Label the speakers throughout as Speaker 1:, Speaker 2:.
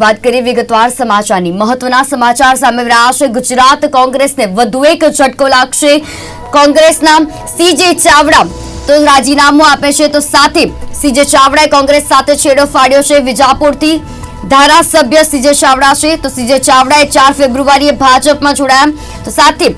Speaker 1: વાત કરીએ વિગતવાર સમાચારની. મહત્વના સમાચાર સામે રહ્યા છે ગુજરાત કોંગ્રેસને વધુ એક ઝટકો લાગશે. કોંગ્રેસના સીજે ચાવડા તો રાજીનામું આપે છે તો સાથે સીજે ચાવડાએ કોંગ્રેસ સાથે છેડો ફાડ્યો છે વિજાપુરથી. ધારાસભ્ય સીજે ચાવડા છે તો સીજે ચાવડાએ ચાર ફેબ્રુઆરીએ ભાજપમાં જોડાયા. તો સાથે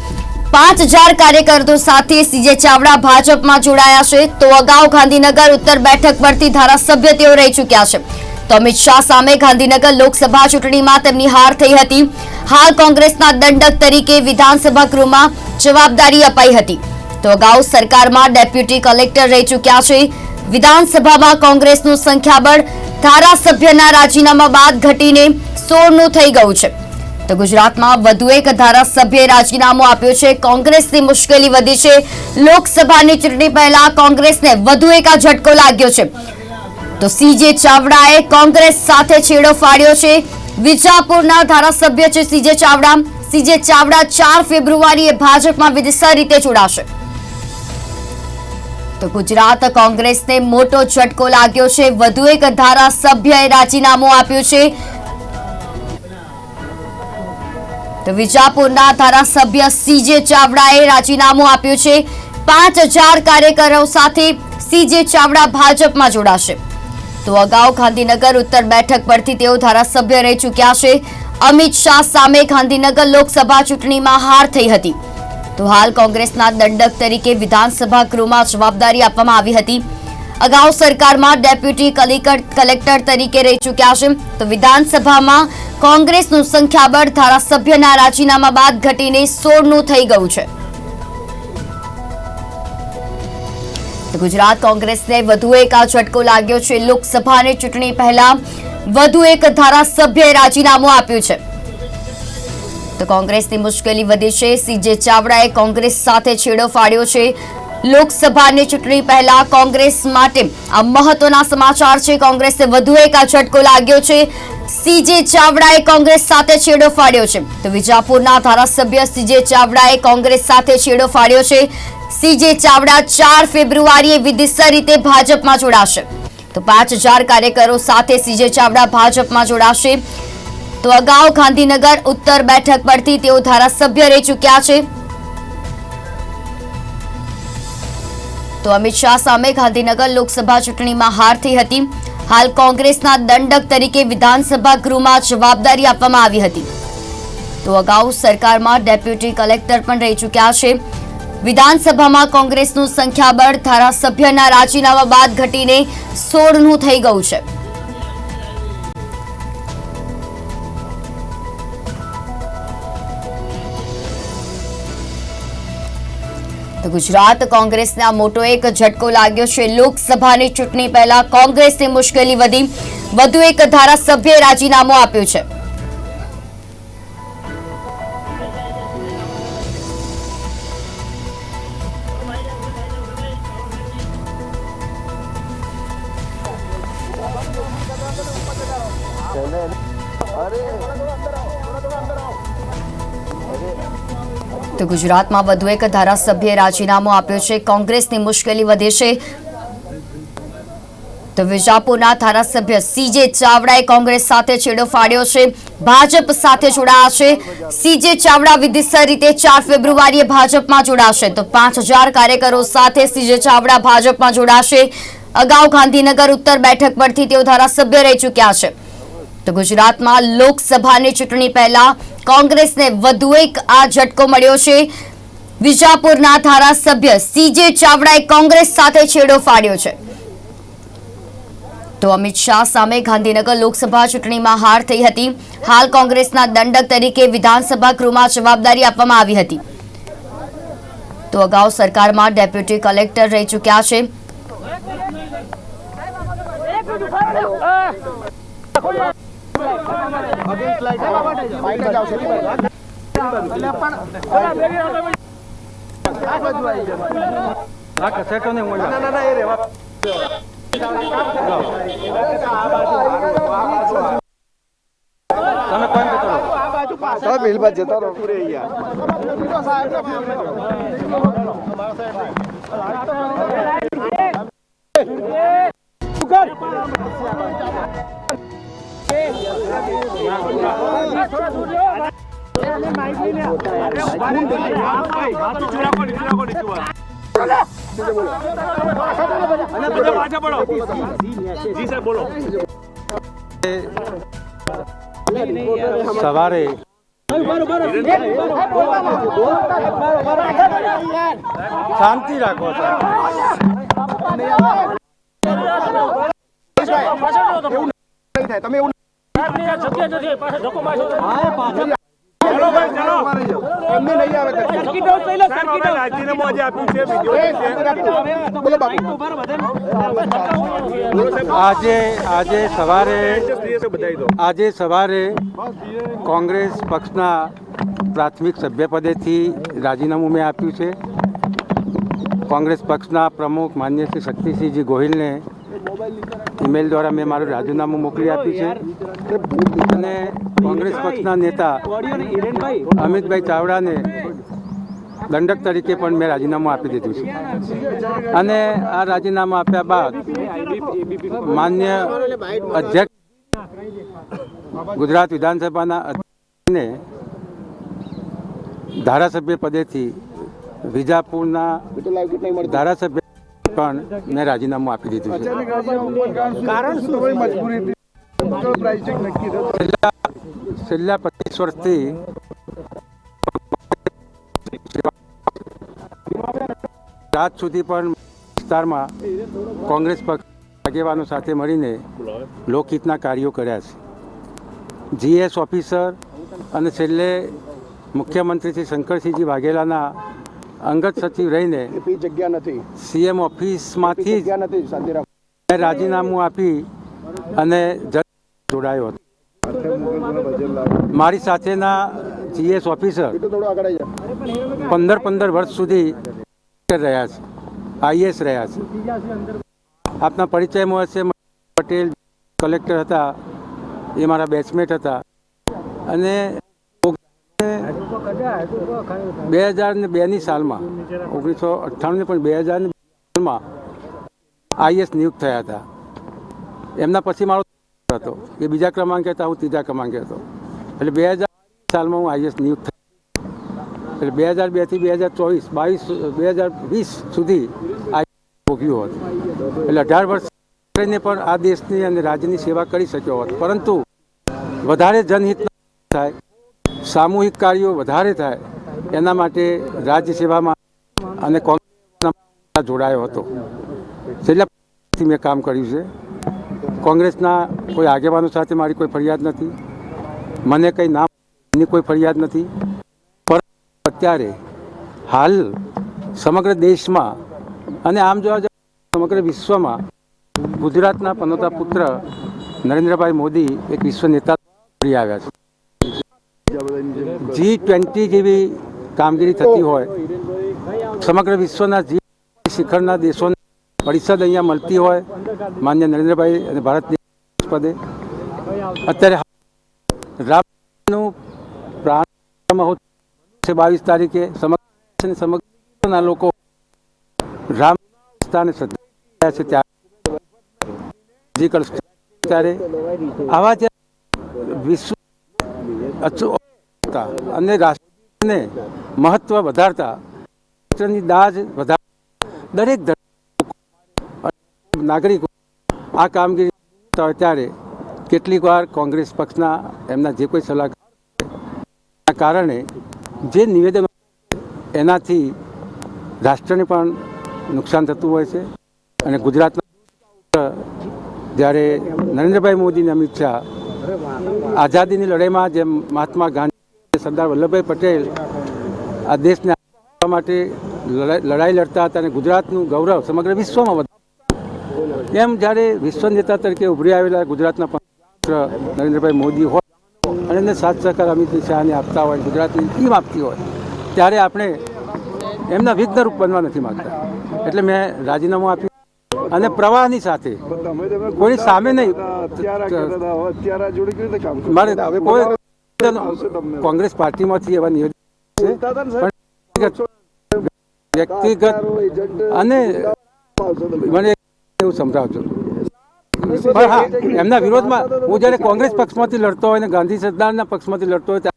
Speaker 1: પાંચ હજાર કાર્યકર્તો સાથે સીજે ચાવડા ભાજપમાં જોડાયા છે. તો અગાઉ ગાંધીનગર ઉત્તર બેઠક પરથી ધારાસભ્ય તેઓ રહી ચૂક્યા છે. તો અમિત શાહ સામે ગાંધીનગર લોકસભા ચૂંટણીમાં તેમની હાર થઈ હતી. હાલ કોંગ્રેસના દંડક તરીકે વિધાનસભા ગૃહમાં જવાબદારી અપાઈ હતી. તો અગાઉ સરકારમાં ડેપ્યુટી કલેક્ટર રહી ચૂક્યા છે. વિધાનસભામાં કોંગ્રેસનું સંખ્યાબળ ધારાસભ્યના રાજીનામા બાદ ઘટીને સોળનું થઈ ગયું છે. તો ગુજરાતમાં વધુ એક ધારાસભ્યએ રાજીનામું આપ્યું છે. કોંગ્રેસની મુશ્કેલી વધી છે. લોકસભાની ચૂંટણી પહેલા કોંગ્રેસને વધુ એક આ ઝટકો લાગ્યો છે. તો સીજે ચાવડાએ કોંગ્રેસ સાથે છેડો ફાડ્યો છે. વિજાપુરના ધારાસભ્ય છે સીજે ચાવડા. સીજે ચાવડા ચાર ફેબ્રુઆરીએ ભાજપમાં વિધિસર રીતે જોડાશે. તો ગુજરાત કોંગ્રેસને મોટો ઝટકો લાગ્યો છે. વધુ એક ધારાસભ્યએ રાજીનામું આપ્યું છે. તો વિજાપુરના ધારાસભ્ય સીજે ચાવડાએ રાજીનામું આપ્યું છે. પાંચ કાર્યકરો સાથે સીજે ચાવડા ભાજપમાં જોડાશે. તો અગાઉ ગાંધીનગર ઉત્તર બેઠક પરથી તેઓ ધારાસભ્ય રહી ચૂક્યા છે. અમિત શાહ સામે ગાંધીનગર લોકસભા ચૂંટણીમાં હાર થઈ હતી. તો હાલ કોંગ્રેસના દંડક તરીકે વિધાનસભા ગૃહમાં જવાબદારી આપવામાં આવી હતી. અગાઉ સરકારમાં ડેપ્યુટી કલેક્ટર તરીકે રહી ચૂક્યા છે. તો વિધાનસભામાં કોંગ્રેસનું સંખ્યાબળ ધારાસભ્યના રાજીનામા બાદ ઘટીને સોળનું થઈ ગયું છે. ગુજરાત કોંગ્રેસને વધુ એક આ ઝટકો લાગ્યો છે. લોકસભાની ચૂંટણી પહેલા વધુ એક ધારાસભ્યએ રાજીનામું આપ્યું છે. તો કોંગ્રેસની મુશ્કેલી વધી છે. સીજે ચાવડાએ કોંગ્રેસ સાથે છેડો ફાડ્યો છે. લોકસભાની ચૂંટણી પહેલા કોંગ્રેસ માટે આ મહત્વના સમાચાર છે. કોંગ્રેસને વધુ એક આ ઝટકો લાગ્યો છે. સીજે ચાવડાએ કોંગ્રેસ સાથે છેડો ફાડ્યો છે. તો વિજાપુરના ધારાસભ્ય સીજે ચાવડાએ કોંગ્રેસ સાથે છેડો ફાડ્યો છે. સીજે ચાવડા ચાર ફેબ્રુઆરીએ વિધિસર રીતે ભાજપમાં જોડાશે. તો પાંચ કાર્યકરો સાથે સીજે ચાવડા ભાજપમાં જોડાશે. તો અગાઉ ગાંધીનગર ઉત્તર બેઠક પરથી તેઓ ધારાસભ્ય રહી ચૂક્યા છે. તો અમિત શાહ સામે ગાંધીનગર લોકસભા ચૂંટણીમાં હાર થઈ હતી. હાલ કોંગ્રેસના દંડક તરીકે વિધાનસભા ગૃહમાં જવાબદારી આપવામાં આવી હતી. તો અગાઉ સરકારમાં ડેપ્યુટી કલેક્ટર પણ રહી ચૂક્યા છે. વિધાનસભામાં કોંગ્રેસનું સંખ્યાબળ ધારાસભ્યના રાજીનામા બાદ ઘટીને સોળનું થઈ ગયું છે. ગુજરાત કોંગ્રેસના મોટો એક ઝટકો લાગ્યો છે. લોકસભાની ચૂંટણી પહેલા કોંગ્રેસની મુશ્કેલી વધી. વધુ એક ધારાસભ્યએ રાજીનામું આપ્યું છે. તો ગુજરાતમાં વધુ એક ધારાસભ્યએ રાજીનામું આપ્યું છે. કોંગ્રેસની મુશ્કેલી વધે છે. તો વિજાપુરના ધારાસભ્ય સીજે ચાવડાએ કોંગ્રેસ સાથે છેડો ફાડ્યો છે. ભાજપ સાથે જોડાયા છે. સીજે ચાવડા વિધિસર રીતે ચાર ફેબ્રુઆરીએ ભાજપમાં જોડાશે. તો પાંચ કાર્યકરો સાથે સીજે ચાવડા ભાજપમાં જોડાશે. અગાઉ ગાંધીનગર ઉત્તર બેઠક પરથી તેઓ ધારાસભ્ય રહી ચૂક્યા છે. તો ગુજરાતમાં લોકસભાની ચૂંટણી પહેલા કોંગ્રેસને વધુ એક આ ઝટકો મળ્યો છે વિજાપુરના ધારાસભ્ય સીજે ચાવડાએ કોંગ્રેસ સાથે છેડો ફાડ્યો છે તો અમિત શાહ સામે ગાંધીનગર લોકસભા ચૂંટણીમાં હાર થઈ હતી હાલ કોંગ્રેસના દંડક તરીકે વિધાનસભા ગૃહમાં જવાબદારી આપવામાં આવી હતી તો અગાઉ સરકારમાં ડેપ્યુટી કલેક્ટર રહી ચૂક્યા છે
Speaker 2: આ કસેટો ને મોજા ના ના એ રેવા તમે કોણ કરો
Speaker 3: તો બિલબા રહો યાર
Speaker 4: સવારે શાંતિ રાખો
Speaker 3: તમે એવું
Speaker 4: આજે આજે સવારે આજે સવારે કોંગ્રેસ પક્ષના પ્રાથમિક સભ્યપદેથી રાજીનામું મેં આપ્યું છે. કોંગ્રેસ પક્ષના પ્રમુખ માન્ય શ્રી શક્તિસિંહજી ગોહિલને ઈમેલ દ્વારા મેં મારું રાજીનામું મોકલી આપ્યું છે. અને કોંગ્રેસ પક્ષના નેતા અમિતભાઈ ચાવડાને દંડક તરીકે પણ મેં રાજીનામું આપી દીધું છે. અને આ રાજીનામું આપ્યા બાદ માન્ય અધ્યક્ષ ગુજરાત વિધાનસભાના અધ્યક્ષને ધારાસભ્ય પદેથી વિજાપુરના ધારાસભ્ય પણ મેં રાજીનામું આપી દીધું છે.
Speaker 3: કારણ શું?
Speaker 4: છેલ્લા છેલ્લા પચીસ વર્ષથી રાત સુધી પણ વિસ્તારમાં કોંગ્રેસ પક્ષ આગેવાનો સાથે મળીને લોકહિતના કાર્યો કર્યા છે. જીએસ ઓફિસર અને છેલ્લે મુખ્યમંત્રી શ્રી શંકરસિંહજી વાઘેલાના અંગત સચિવ રહીને
Speaker 3: જગ્યા નથી.
Speaker 4: સીએમ ઓફિસમાંથી રાજીનામું આપી અને જોડાયો હતો. મારી સાથેના જીએસ ઓફિસર પંદર પંદર વર્ષ સુધી રહ્યા છે, આઈએસ રહ્યા છે. આપના પરિચયમાં હશે પટેલ, કલેક્ટર હતા, એ મારા બેચમેટ હતા. અને બે હજાર ને બેની સાલમાં, ઓગણીસો અઠ્ઠાણું પણ બે હજાર સાલમાં આઈએસ નિયુક્ત થયા હતા. એમના પછી મારો હતો. એ બીજા ક્રમાંકે હતા હું ત્રીજા ક્રમાંકે હતો. એટલે બે હજાર સાલમાં હું આઈએસ નિયુક્ત એટલે બે હજાર બેથી બે હજાર ચોવીસ, બાવીસ, બે હજાર વીસ સુધી આ ભોગ્યું હતું. એટલે અઢાર વર્ષ કરીને પણ આ દેશની અને રાજ્યની સેવા કરી શક્યો હોત. પરંતુ વધારે જનહિત થાય, સામૂહિક કાર્યો વધારે થાય, એના માટે રાજ્ય સેવામાં અને કોંગ્રેસ જોડાયો હતો. છેલ્લા મેં કામ કર્યું છે. કોંગ્રેસના કોઈ આગેવાનો સાથે મારી કોઈ ફરિયાદ નથી. મને કંઈ નામ કોઈ ફરિયાદ નથી. અત્યારે હાલ સમગ્ર દેશમાં અને આમ જોવા જાય સમગ્ર વિશ્વમાં ગુજરાતના પનોતા પુત્ર નરેન્દ્રભાઈ મોદી એક વિશ્વ નેતા ફરી આવ્યા છે. જી ટ્વેન્ટી જેવી કામગીરી થતી હોય, સમગ્ર વિશ્વના જી શિખરના દેશોને પરિષદ અહીંયા મળતી હોય, માન્ય નરેન્દ્રભાઈ અને ભારત પદે. અત્યારે રામનું પ્રાણ બાવીસ તારીખે. સમગ્ર સમગ્રના લોકો રામ સ્થાને શ્રદ્ધા છે ત્યારે. ત્યારે. આવા જે વિશ્વ અને રાષ્ટ્રને મહત્વ વધારતા, રાષ્ટ્રની દાજ વધાર દરેક ધર્મ નાગરિકો આ કામગીરી હોય ત્યારે કેટલીક વાર કોંગ્રેસ પક્ષના એમના જે કોઈ સલાહકાર કારણે જે નિવેદન એનાથી રાષ્ટ્રને પણ નુકસાન થતું હોય છે અને ગુજરાતના જ્યારે નરેન્દ્રભાઈ મોદી અને અમિત શાહ આઝાદીની લડાઈમાં જેમ મહાત્મા ગાંધી, સરદાર વલ્લભભાઈ પટેલ આ દેશને માટે લડાઈ લડતા હતા અને ગુજરાતનું ગૌરવ સમગ્ર વિશ્વમાં એમ જ્યારે વિશ્વ નેતા તરીકે ઉભરી આવેલા ગુજરાતના નરેન્દ્રભાઈ મોદી હોય અને એને સાથ સહકાર અમિત શાહને આપતા હોય, ગુજરાતની ટીમ આપતી હોય, ત્યારે આપણે એમના વિઘ્નરૂપ બનવા નથી માગતા એટલે મેં રાજીનામું આપ્યું અને પ્રવાહની સાથે કોઈ સામે નહીં? મારે કોઈ કોંગ્રેસ પાર્ટીમાંથી એવા નિવેદન વ્યક્તિગત અને મને એવું સમજાવજો પણ હા એમના વિરોધમાં હું જ્યારે કોંગ્રેસ પક્ષમાંથી લડતો હોય અને ગાંધી સરદારના પક્ષમાંથી લડતો હોય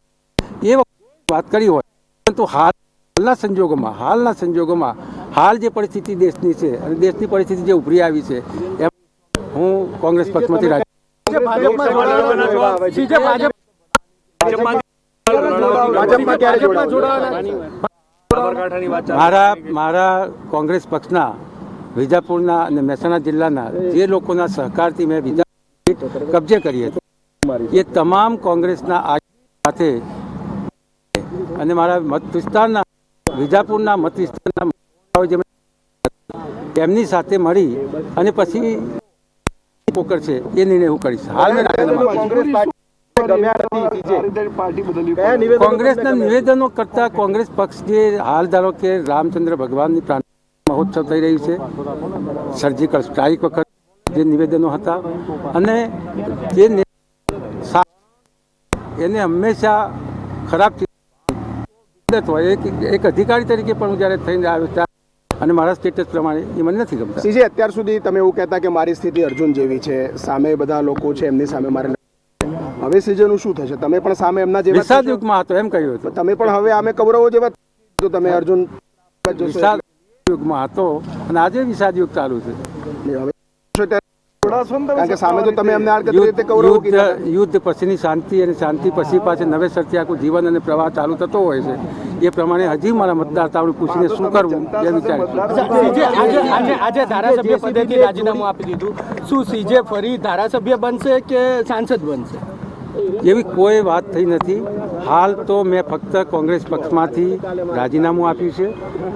Speaker 4: એ વાત કરી હોય. પરંતુ હાલના સંજોગોમાં હાલના સંજોગોમાં હાલ જે પરિસ્થિતિ દેશની છે અને દેશની પરિસ્થિતિ જે ઉભરી આવી છે એમ હું કોંગ્રેસ પક્ષમાંથી રાજ
Speaker 2: ભાજપમાં ક્યારે જોડાવાના
Speaker 4: મારા મારા કોંગ્રેસ પક્ષના વિજાપુરના અને મહેસાણા જિલ્લાના જે લોકોના સહકારથી મેં વિજા કબજે કરી હતી. એ તમામ કોંગ્રેસના સાથે અને મારા મત વિસ્તારના વિજાપુરના મત વિસ્તારના તેમની સાથે મળી અને પછી પોકર છે એ નિર્ણય હું કરીશ. હાલ કોંગ્રેસના નિવેદનો કરતા કોંગ્રેસ પક્ષ જે હાલ ધારો કે રામચંદ્ર ભગવાનની પ્રાણ મહોત્સવ થઈ રહ્યું છે. સર્જિકલ સ્ટ્રાઇક વખત જે નિવેદનો હતા અને જે એને હંમેશા ખરાબ હોય. એક એક અધિકારી તરીકે પણ હું જ્યારે થઈને આવ્યો ત્યારે અને મારા સ્ટેટસ પ્રમાણે એ મને નથી ગમતા.
Speaker 2: CJ, અત્યાર સુધી તમે એવું કહેતા કે મારી સ્થિતિ અર્જુન જેવી છે સામે બધા લોકો છે એમની સામે મારે હવે સીજેનું શું થશે? તમે પણ સામે એમના જેવા
Speaker 4: વિષાદ યુગમાં હતો એમ કહ્યું હતું.
Speaker 2: તમે પણ હવે આમે કૌરવો જેવા તો તમે અર્જુન
Speaker 4: વિષાદ યુગમાં હતો અને આજે વિષાદ યુગ ચાલુ છે. યુદ્ધ પછીની શાંતિ અને શાંતિ પછી પાછી નવેસરથી આખું જીવન અને પ્રવાહ ચાલુ થતો હોય છે. એ પ્રમાણે હજી મારા મતદાતાઓને પૂછીને શું કરવું? એ
Speaker 5: આજે ધારાસભ્ય પદેથી રાજીનામું આપી દીધું. શું સીજે ફરી ધારાસભ્ય બનશે કે સાંસદ બનશે?
Speaker 4: એવી કોઈ વાત થઈ નથી. હાલ તો મેં ફક્ત કોંગ્રેસ પક્ષમાંથી રાજીનામું આપ્યું છે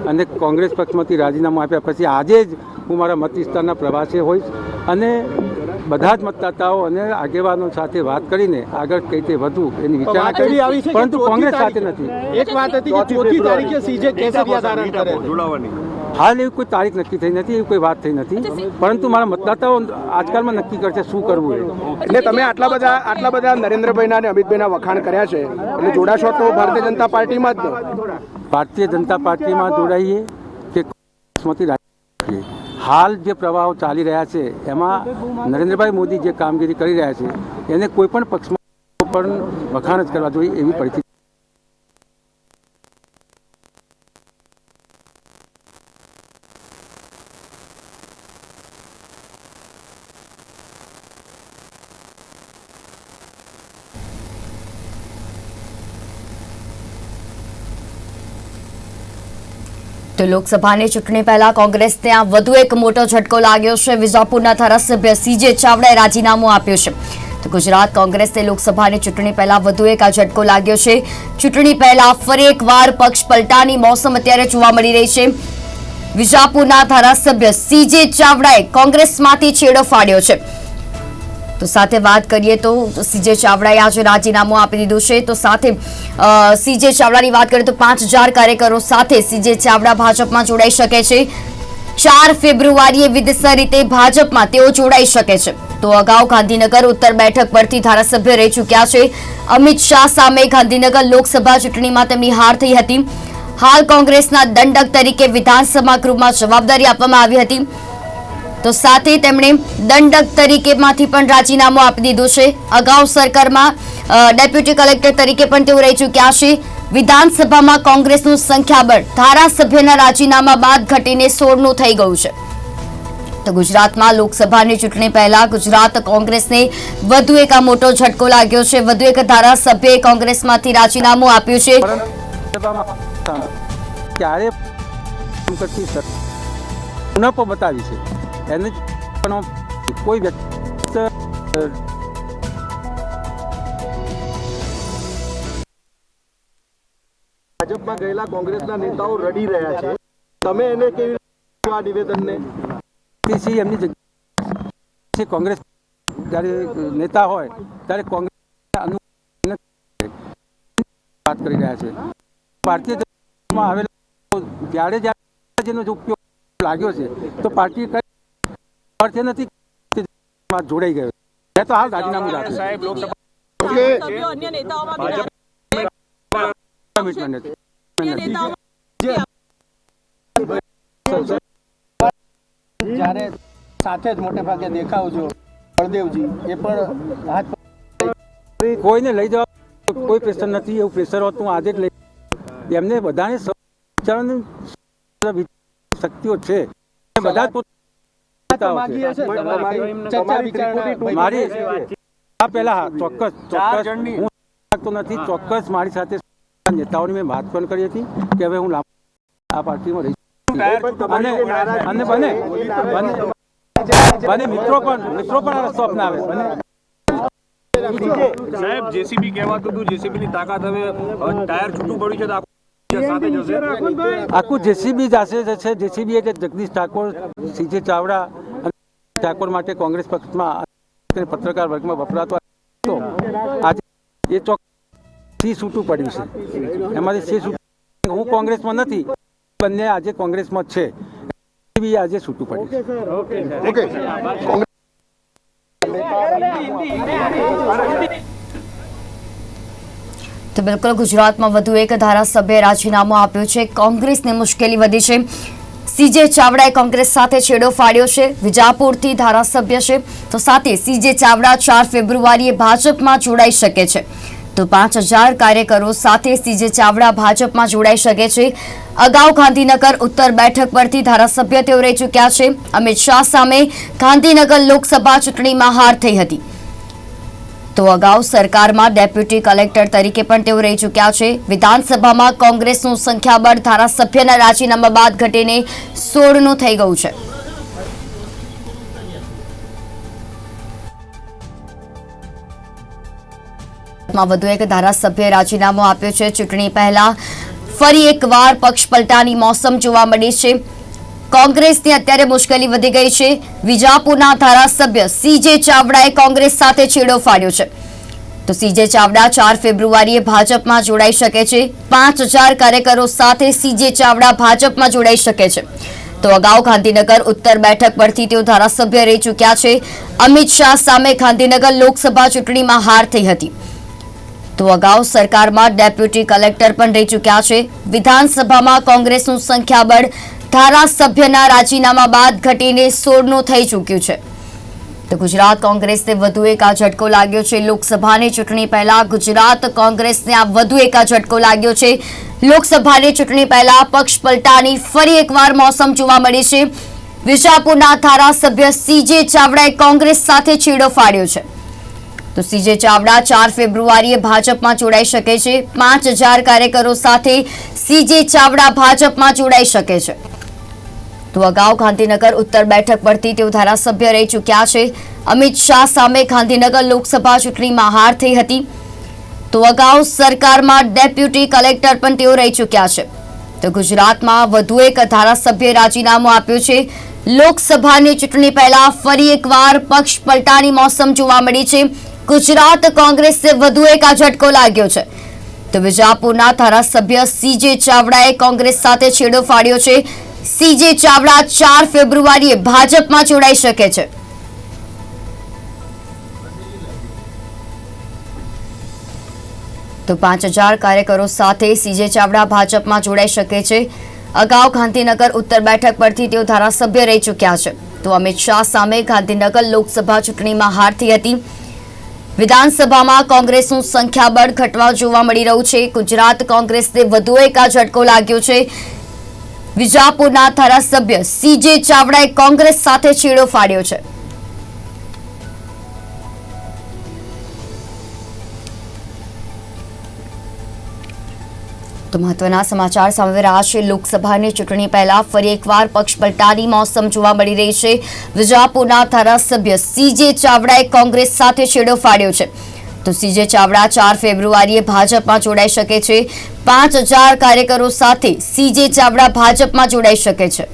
Speaker 4: અને કોંગ્રેસ પક્ષમાંથી રાજીનામું આપ્યા પછી આજે જ હું મારા મત વિસ્તારના પ્રવાસે હોઈશ અને બધા જ મતદાતાઓ અને આગેવાનો સાથે વાત કરીને આગળ કઈ રીતે વધુ એની વિચારણા
Speaker 5: કરી
Speaker 4: પરંતુ કોંગ્રેસ સાથે નથી.
Speaker 5: એક વાત હતી કે ચોથી તારીખે સીજે કેસરિયા ધારણ કરે. છે.
Speaker 4: હાલ એવી કોઈ તારીખ નક્કી થઈ નથી એવી કોઈ વાત થઈ નથી. પરંતુ મારા મતદાતાઓ આજકાલમાં નક્કી કરશે શું કરવું
Speaker 2: એટલે તમે આટલા બધા આટલા બધા નરેન્દ્રભાઈના અને અમિતભાઈના વખાણ કર્યા છે. એટલે જોડાશો તો ભારતીય જનતા પાર્ટીમાં જ
Speaker 4: ભારતીય જનતા પાર્ટીમાં જોડાઈએ કે કોંગ્રેસમાંથી હાલ જે પ્રવાહો ચાલી રહ્યા છે એમાં નરેન્દ્રભાઈ મોદી જે કામગીરી કરી રહ્યા છે એને કોઈ પણ પક્ષમાં પણ વખાણ જ કરવા જોઈએ એવી પરિસ્થિતિ
Speaker 1: તો લોકસભાની ચૂંટણી પહેલા કોંગ્રેસને આ વધુ એક મોટો ઝટકો લાગ્યો છે. વિજાપુરના ધારાસભ્ય સીજે ચાવડાએ રાજીનામું આપ્યું છે. તો ગુજરાત કોંગ્રેસને લોકસભાની ચૂંટણી પહેલા વધુ એક આ ઝટકો લાગ્યો છે. ચૂંટણી પહેલા ફરી એકવાર પક્ષ પલટાની મોસમ અત્યારે જોવા મળી રહી છે. વિજાપુરના ધારાસભ્ય સીજે ચાવડાએ કોંગ્રેસમાંથી છેડો ફાડ્યો છે. તો સાથે વાત કરીએ તો સીજે ચાવડાએ આજે રાજીનામું આપી દીધું છે. તો સાથે સીજે ચાવડાની વાત કરીએ તો પાંચ હજાર કાર્યકરો સાથે સીજે ચાવડા ભાજપમાં જોડાઈ શકે છે. ચાર ફેબ્રુઆરીએ વિદેશના રીતે ભાજપમાં તેઓ જોડાઈ શકે છે. તો અગાઉ ગાંધીનગર ઉત્તર બેઠક પરથી ધારાસભ્ય રહી ચૂક્યા છે. અમિત શાહ સામે ગાંધીનગર લોકસભા ચૂંટણીમાં તેમની હાર થઈ હતી. હાલ કોંગ્રેસના દંડક તરીકે વિધાનસભા ગૃહમાં જવાબદારી આપવામાં આવી હતી. તો સાથે તેમણે દંડક તરીકેમાંથી પણ રાજીનામું આપી દીધું છે. અગાઉ સરકારમાં ડેપ્યુટી કલેક્ટર તરીકે પણ તેઓ રહી ચૂક્યા છે. વિધાનસભામાં કોંગ્રેસનું સંખ્યાબળ ધારાસભ્યના રાજીનામા બાદ ઘટીને સોળનું થઈ ગયું છે. તો ગુજરાતમાં લોકસભાની ચૂંટણી પહેલા ગુજરાત કોંગ્રેસને વધુ એક આ મોટો ઝટકો લાગ્યો છે. વધુ એક ધારાસભ્યએ કોંગ્રેસમાંથી રાજીનામું આપ્યું છે.
Speaker 4: ઉણપો બતાવી છે. એને પણ કોઈ વ્યક્તિ
Speaker 2: ભાજપમાં ગયેલા કોંગ્રેસના નેતાઓ રડી રહ્યા છે. તમે એને કેવી આ નિવેદનને?
Speaker 4: એમની જગ્યા કોંગ્રેસ જ્યારે નેતા હોય ત્યારે કોંગ્રેસ વાત કરી રહ્યા છે. ભારતીય જનતામાં આવેલા જ્યારે જ્યારે જેનો ઉપયોગ લાગ્યો છે તો પાર્ટી અર્થ એ નથી જોડાઈ ગયો. મેં તો હાલ રાજીનામું રાખ્યું
Speaker 6: સભ્યો અન્ય નેતાઓમાં
Speaker 4: કમિટમેન્ટ નથી.
Speaker 5: જ્યારે સાથે જ મોટે ભાગે દેખાવ છો
Speaker 3: બળદેવજી એ પણ હાથ
Speaker 4: કોઈને લઈ જવા કોઈ પ્રેશર નથી એવું પ્રેશર હોત તો હું આજે જ લઈ એમને બધાને વિચારવાની શક્તિઓ છે. બધા જ પોતાના
Speaker 5: છે. ચર્ચા વિચારણા
Speaker 4: મારી આ પહેલા ચોક્કસ ચોક્કસ. હું લાગતો નથી ચોક્કસ મારી સાથે નેતાઓની મેં વાત પણ કરી હતી કે હવે હું લાંબા આ પાર્ટીમાં રહી અને બને. બને. મિત્રો પણ મિત્રો પણ આ રસ્તો અપનાવે બને.
Speaker 7: સાહેબ જેસીબી કહેવાતું હતું. જેસીબી ની તાકાત હવે હવે ટાયર છૂટું પડ્યું છે તો આખું
Speaker 4: જેસીબી જાશે છે જેસીબી એટલે જગદીશ ઠાકોર સીજે ચાવડા અને ઠાકોર માટે કોંગ્રેસ પક્ષમાં પત્રકાર વર્ગમાં વપરાતો હતો. આજે એ ચોક સી છૂટું પડ્યું છે. એમાંથી સી છૂટું હું કોંગ્રેસમાં નથી બંને આજે કોંગ્રેસમાં છે. આજે છૂટું પડ્યું છે.
Speaker 2: ઓકે કોંગ્રેસ
Speaker 1: તો બિલકુલ ગુજરાતમાં વધુ એક ધારાસભ્યે રાજીનામું આપ્યું છે. કોંગ્રેસને મુશ્કેલી વધી છે. સીજે ચાવડાએ કોંગ્રેસ સાથે છેડો ફાડ્યો છે. વિજાપુરથી ધારાસભ્ય છે. તો સાથે સીજે ચાવડા ચાર ફેબ્રુઆરીએ ભાજપમાં જોડાઈ શકે છે. તો પાંચ હજાર કાર્યકરો સાથે સીજે ચાવડા ભાજપમાં જોડાઈ શકે છે. અગાઉ ગાંધીનગર ઉત્તર બેઠક પરથી ધારાસભ્ય તેઓ રહી ચૂક્યા છે. અમિત શાહ સામે ગાંધીનગર લોકસભા ચૂંટણીમાં હાર થઈ હતી. તો અગાઉ સરકારમાં ડેપ્યુટી કલેક્ટર તરીકે પણ તેઓ રહી ચૂક્યા છે. વિધાનસભામાં કોંગ્રેસનું સંખ્યાબળ ધારાસભ્યના રાજીનામા બાદ ઘટીને સોળનું થઈ ગયું છે. માં વધુ એક ધારાસભ્યએ રાજીનામું આપ્યું છે. ચૂંટણી પહેલા ફરી એકવાર પક્ષ પલટાની મોસમ જોવા મળી છે. કોંગ્રેસની અત્યારે મુશ્કેલી વધી ગઈ છે. વિજાપુરના ધારાસભ્ય સીજે ચાવડાએ કોંગ્રેસ સાથે છેડો ફાડ્યો છે. તો સીજે ચાવડા ચાર ફેબ્રુઆરીએ ભાજપમાં જોડાઈ શકે છે. પાંચ કાર્યકરો સાથે સીજે ચાવડા ભાજપમાં જોડાઈ શકે છે. તો અગાઉ ગાંધીનગર ઉત્તર બેઠક પરથી તેઓ ધારાસભ્ય રહી ચૂક્યા છે. અમિત શાહ સામે ગાંધીનગર લોકસભા ચૂંટણીમાં હાર થઈ હતી. તો અગાઉ સરકારમાં ડેપ્યુટી કલેક્ટર પણ રહી ચૂક્યા છે. વિધાનસભામાં કોંગ્રેસનું સંખ્યાબળ ધારાસભ્યના રાજીનામા બાદ ઘટીને સોળનું થઈ ચૂક્યું છે. તો ગુજરાત કોંગ્રેસને વધુ એક આ ઝટકો લાગ્યો છે. લોકસભાની ચૂંટણી પહેલા ગુજરાત કોંગ્રેસને આ વધુ એક આ ઝટકો લાગ્યો છે. લોકસભાની ચૂંટણી પહેલા પક્ષ પલટાની ફરી એકવાર મોસમ જોવા મળી છે. વિજાપુરના ધારાસભ્ય સીજે ચાવડાએ કોંગ્રેસ સાથે છેડો ફાડ્યો છે. તો સીજે ચાવડા ચાર ફેબ્રુઆરીએ ભાજપમાં જોડાઈ શકે છે. પાંચ કાર્યકરો સાથે સીજે ચાવડા ભાજપમાં જોડાઈ શકે છે. તો અગાઉ ગાંધીનગર ઉત્તર બેઠક પરથી તેઓ ધારાસભ્ય રહી ચૂક્યા છે. અમિત શાહ સામે ગાંધીનગર લોકસભા ચૂંટણીમાં હાર થઈ હતી. તો અગાઉ સરકારમાં ડેપ્યુટી કલેક્ટર પણ તેઓ રહી ચૂક્યા છે. તો ગુજરાતમાં વધુ એક ધારાસભ્ય રાજીનામું આપ્યું છે. લોકસભાની ચૂંટણી પહેલા ફરી એકવાર પક્ષ પલટાની મોસમ જોવા મળી છે. ગુજરાત કોંગ્રેસે વધુ એક આ ઝટકો લાગ્યો છે. તો વિજાપુરના ધારાસભ્ય સીજે ચાવડાએ કોંગ્રેસ સાથે છેડો ફાડ્યો છે. સીજે ચાવડા ચાર ફેબ્રુઆરીએ ભાજપમાં જોડાઈ શકે છે. તો પાંચ હજાર કાર્યકરો સાથે સીજે ચાવડા ભાજપમાં જોડાઈ શકે છે. અગાઉ ગાંધીનગર ઉત્તર બેઠક પરથી તેઓ ધારાસભ્ય રહી ચૂક્યા છે. તો અમિત શાહ સામે ગાંધીનગર લોકસભા ચૂંટણીમાં હાર થઈ હતી. વિધાનસભામાં કોંગ્રેસનું સંખ્યાબળ ઘટવા જોવા મળી રહ્યું છે. ગુજરાત કોંગ્રેસને વધુ એક આ ઝટકો લાગ્યો છે. વિજાપુરના ધારાસભ્ય સીજે ચાવડાએ કોંગ્રેસ સાથે છેડો ફાડ્યો છે. મહત્વના સમાચાર સામે રહ્યા છે. લોકસભાની ચૂંટણી પહેલા ફરી એકવાર પક્ષ પલટાની મોસમ જોવા મળી રહી છે. વિજાપુરના ધારાસભ્ય સીજે ચાવડાએ કોંગ્રેસ સાથે છેડો ફાડ્યો છે. તો સીજે ચાવડા ચાર ફેબ્રુઆરીએ ભાજપમાં જોડાઈ શકે છે. પાંચ કાર્યકરો સાથે સીજે ચાવડા ભાજપમાં જોડાઈ શકે છે.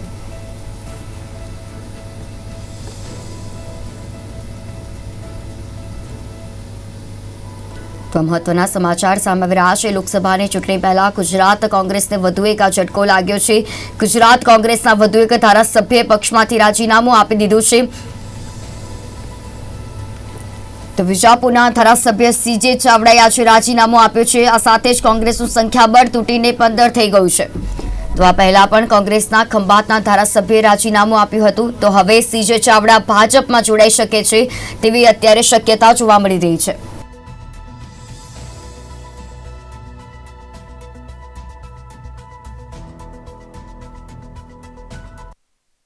Speaker 1: મહત્વના સમાચાર સામે આવી રહ્યા છે. લોકસભાની ચૂંટણી પહેલા ગુજરાત કોંગ્રેસને વધુ એક આ ઝટકો લાગ્યો છે. ગુજરાત કોંગ્રેસના વધુ એક ધારાસભ્ય પક્ષમાંથી રાજીનામું આપી દીધું છે. વિજાપુરના ધારાસભ્ય સીજે ચાવડાએ આજે રાજીનામું આપ્યું છે. આ સાથે જ કોંગ્રેસનું સંખ્યાબળ તૂટીને પંદર થઈ ગયું છે. તો આ પહેલા પણ કોંગ્રેસના ખંભાતના ધારાસભ્યે રાજીનામું આપ્યું હતું. તો હવે સીજે ચાવડા ભાજપમાં જોડાઈ શકે છે તેવી અત્યારે શક્યતા જોવા મળી રહી છે.